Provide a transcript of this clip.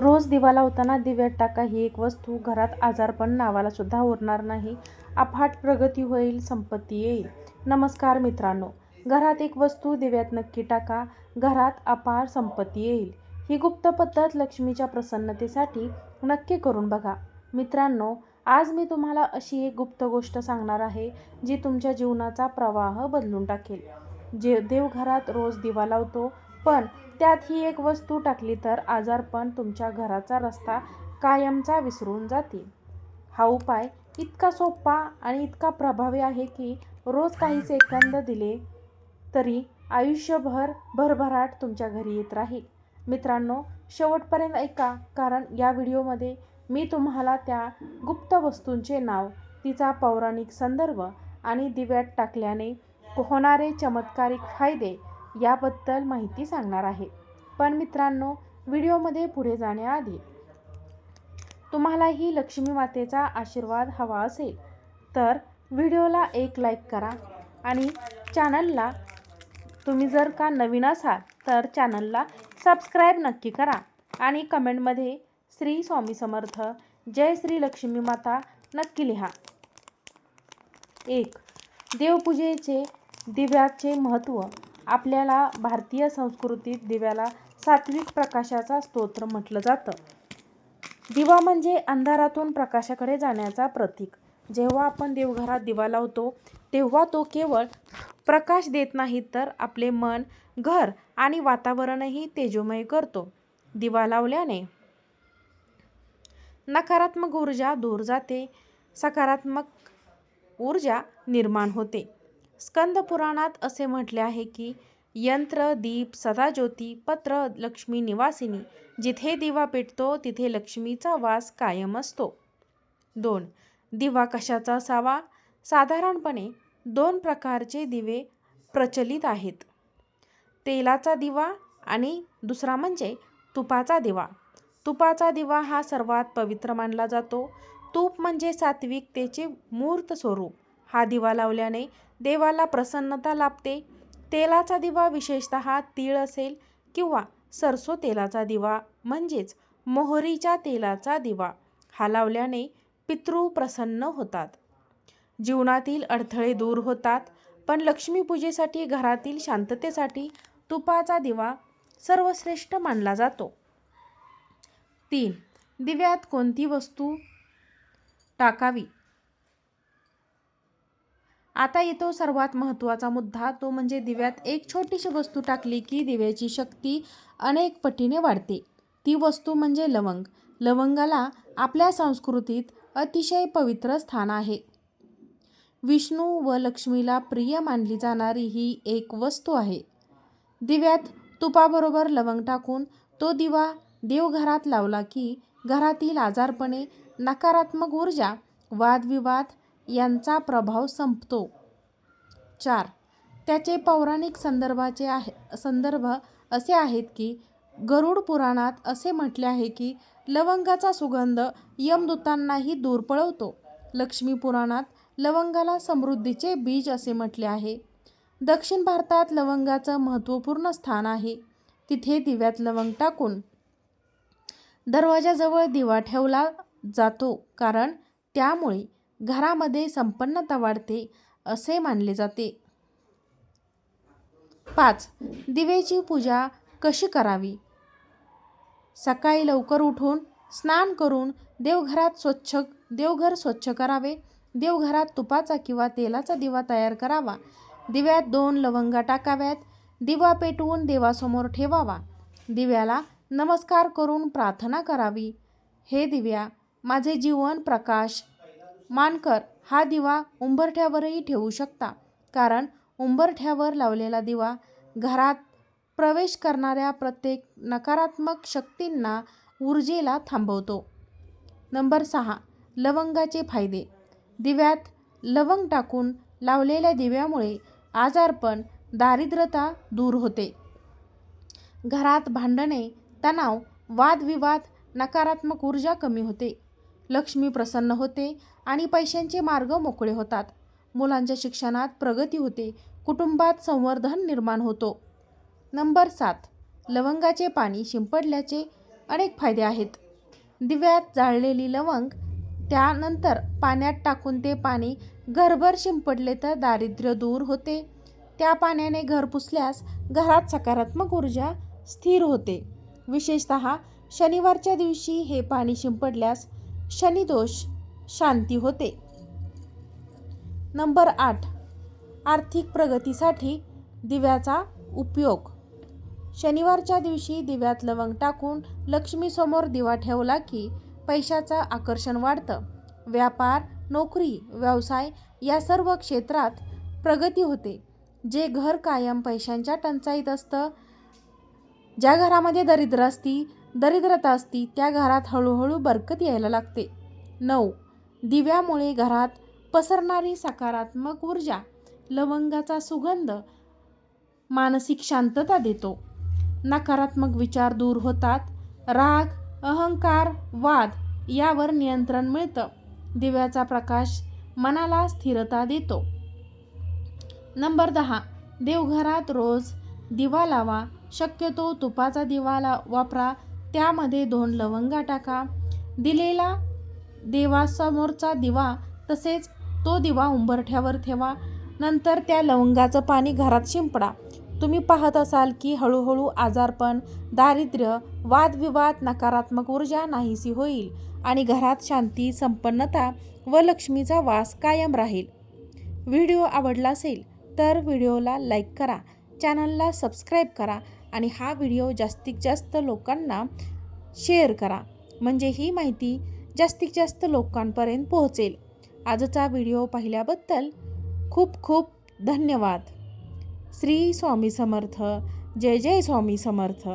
रोज दिवा लावताना दिव्यात टाका ही एक वस्तू. घरात आजारपण नावाला सुद्धा उरणार नाही. अफाट प्रगती होईल संपत्ती येईल. नमस्कार मित्रांनो घरात एक वस्तू दिव्यात नक्की टाका. घरात अपार संपत्ती येईल. ही गुप्त पद्धत लक्ष्मीच्या प्रसन्नतेसाठी नक्की करून बघा. मित्रांनो आज मी तुम्हाला अशी एक गुप्त गोष्ट सांगणार आहे जी तुमच्या जीवनाचा प्रवाह बदलून टाकेल. जे देवघरात रोज दिवा लावतो पण त्यात ही एक वस्तू टाकली तर आजारपण तुमच्या घराचा रस्ता कायमचा विसरून जातील. हा उपाय इतका सोपा आणि इतका प्रभावी आहे की रोज काही सेकंद दिले तरी आयुष्यभर भरभराट तुमच्या घरी येत राहील. मित्रांनो शेवटपर्यंत ऐका कारण या व्हिडिओमध्ये मी तुम्हाला त्या गुप्त वस्तूंचे नाव तिचा पौराणिक संदर्भ आणि दिव्यात टाकल्याने होणारे चमत्कारिक फायदे याबद्दल माहिती सांगणार आहे. पण मित्रांनो व्हिडिओमध्ये पुढे जाण्याआधी तुम्हालाही लक्ष्मी मातेचा आशीर्वाद हवा असेल तर व्हिडिओला एक लाईक करा आणि चॅनलला तुम्ही जर का नवीन असाल तर चॅनलला सबस्क्राईब नक्की करा आणि कमेंटमध्ये श्री स्वामी समर्थ जय श्री लक्ष्मी माता नक्की लिहा. एक देवपूजेचे दिव्याचे महत्त्व आपल्याला भारतीय संस्कृतीत दिव्याला सात्विक प्रकाशाचा स्तोत्र म्हटलं जातं. दिवा म्हणजे अंधारातून प्रकाशाकडे जाण्याचा प्रतीक. जेव्हा आपण देवघरात दिवा लावतो तेव्हा तो केवळ प्रकाश देत नाही तर आपले मन घर आणि वातावरणही तेजोमय करतो. दिवा लावल्याने नकारात्मक ऊर्जा दूर जाते सकारात्मक ऊर्जा निर्माण होते. स्कंद पुराणात असे म्हटले आहे की यंत्र दीप सदाज्योती पत्र लक्ष्मी निवासिनी जिथे दिवा पेटतो तिथे लक्ष्मीचा वास कायम असतो. दोन. दिवा कशाचा असावा? साधारणपणे दोन प्रकारचे दिवे प्रचलित आहेत. तेलाचा दिवा आणि दुसरा म्हणजे तुपाचा दिवा. तुपाचा दिवा हा सर्वात पवित्र मानला जातो. तूप म्हणजे सात्विकतेचे मूर्त स्वरूप. हा दिवा लावल्याने देवाला प्रसन्नता लाभते. तेलाचा दिवा विशेषतः तीळ असेल किंवा सरसो तेलाचा दिवा म्हणजेच मोहरीच्या तेलाचा दिवा. हा लावल्याने पितृ प्रसन्न होतात. जीवनातील अडथळे दूर होतात पण लक्ष्मीपूजेसाठी घरातील शांततेसाठी तुपाचा दिवा सर्वश्रेष्ठ मानला जातो. तीन. दिव्यात कोणती वस्तू टाकावी. आता येतो सर्वात महत्त्वाचा मुद्दा. तो म्हणजे दिव्यात एक छोटीशी वस्तू टाकली की दिव्याची शक्ती अनेक पटीने वाढते. ती वस्तू म्हणजे लवंग. लवंगाला आपल्या संस्कृतीत अतिशय पवित्र स्थान आहे. विष्णू व लक्ष्मीला प्रिय मानली जाणारी ही एक वस्तू आहे. दिव्यात तुपाबरोबर लवंग टाकून तो दिवा देवघरात लावला की घरातील आजारपणे नकारात्मक ऊर्जा वादविवाद यांचा प्रभाव संपतो. चार. त्याचे पौराणिक संदर्भाचे आहे संदर्भ असे आहेत की गरुड पुराणात असे म्हटले आहे की लवंगाचा सुगंध यमदूतांनाही दूर पळवतो. लक्ष्मी पुराणात लवंगाला समृद्धीचे बीज असे म्हटले आहे. दक्षिण भारतात लवंगाचं महत्त्वपूर्ण स्थान आहे. तिथे दिव्यात लवंग टाकून दरवाजाजवळ दिवा ठेवला जातो. कारण त्यामुळे घरामध्ये संपन्नता वाढते असे मानले जाते. पाच. दिवेची पूजा कशी करावी? सकाळी लवकर उठून स्नान करून देवघरात स्वच्छ देवघर स्वच्छ करावे. देवघरात तुपाचा किंवा तेलाचा दिवा तयार करावा. दिव्यात दोन लवंगा टाकाव्यात. दिवा पेटवून देवासमोर ठेवावा. दिव्याला नमस्कार करून प्रार्थना करावी. हे दिव्या माझे जीवन प्रकाश. मानकर हा दिवा उंबरठ्यावरही ठेवू शकता. कारण उंबरठ्यावर लावलेला दिवा घरात प्रवेश करणाऱ्या प्रत्येक नकारात्मक शक्तींना ऊर्जेला थांबवतो. नंबर सहा लवंगाचे फायदे. दिव्यात लवंग टाकून लावलेल्या दिव्यामुळे आजारपण दारिद्रता दूर होते. घरात भांडणे तणाव वादविवाद नकारात्मक ऊर्जा कमी होते. लक्ष्मी प्रसन्न होते आणि पैशांचे मार्ग मोकळे होतात. मुलांच्या शिक्षणात प्रगती होते. कुटुंबात संवर्धन निर्माण होतो. नंबर सात. लवंगाचे पाणी शिंपडल्याचे अनेक फायदे आहेत. दिव्यात जाळलेली लवंग त्यानंतर पाण्यात टाकून ते पाणी घरभर शिंपडले तर दारिद्र्य दूर होते. त्या पाण्याने घर पुसल्यास घरात सकारात्मक ऊर्जा स्थिर होते. विशेषत शनिवारच्या दिवशी हे पाणी शिंपडल्यास शनिदोष शांती होते. नंबर आठ आर्थिक प्रगतीसाठी दिव्याचा उपयोग. शनिवारच्या दिवशी दिव्यात लवंग टाकून लक्ष्मीसमोर दिवा ठेवला की पैशाचं आकर्षण वाढतं. व्यापार नोकरी व्यवसाय या सर्व क्षेत्रात प्रगती होते. जे घर कायम पैशांच्या टंचाईत असतं ज्या घरामध्ये दरिद्र असती दरिद्रता असती त्या घरात हळूहळू बरकत यायला लागते. नऊ. दिव्यामुळे घरात पसरणारी सकारात्मक ऊर्जा लवंगाचा सुगंध मानसिक शांतता देतो. नकारात्मक विचार दूर होतात. राग अहंकार वाद यावर नियंत्रण मिळतं. दिव्याचा प्रकाश मनाला स्थिरता देतो. नंबर दहा. देवघरात रोज दिवा लावा. शक्यतो तुपाचा दिवा ला वापरा. त्यामध्ये दोन लवंगा टाका. दिलेला देवासमोरचा दिवा तसेच तो दिवा उंबरठ्यावर ठेवा. नंतर त्या लवंगाचं पाणी घरात शिंपडा. तुम्ही पाहत असाल की हळूहळू आजारपण दारिद्र्य वादविवाद नकारात्मक ऊर्जा नाहीसी होईल आणि घरात शांती संपन्नता व लक्ष्मीचा वास कायम राहील. व्हिडिओ आवडला असेल तर व्हिडिओला लाईक करा चॅनलला सबस्क्राईब करा आणि हा व्हिडिओ जास्तीत जास्त लोकांना शेअर करा. म्हणजे ही माहिती जास्तीत जास्त लोकांपर्यंत पोहोचेल. आजचा व्हिडिओ पाहिल्याबद्दल खूप खूप धन्यवाद. श्री स्वामी समर्थ. जय जय स्वामी समर्थ.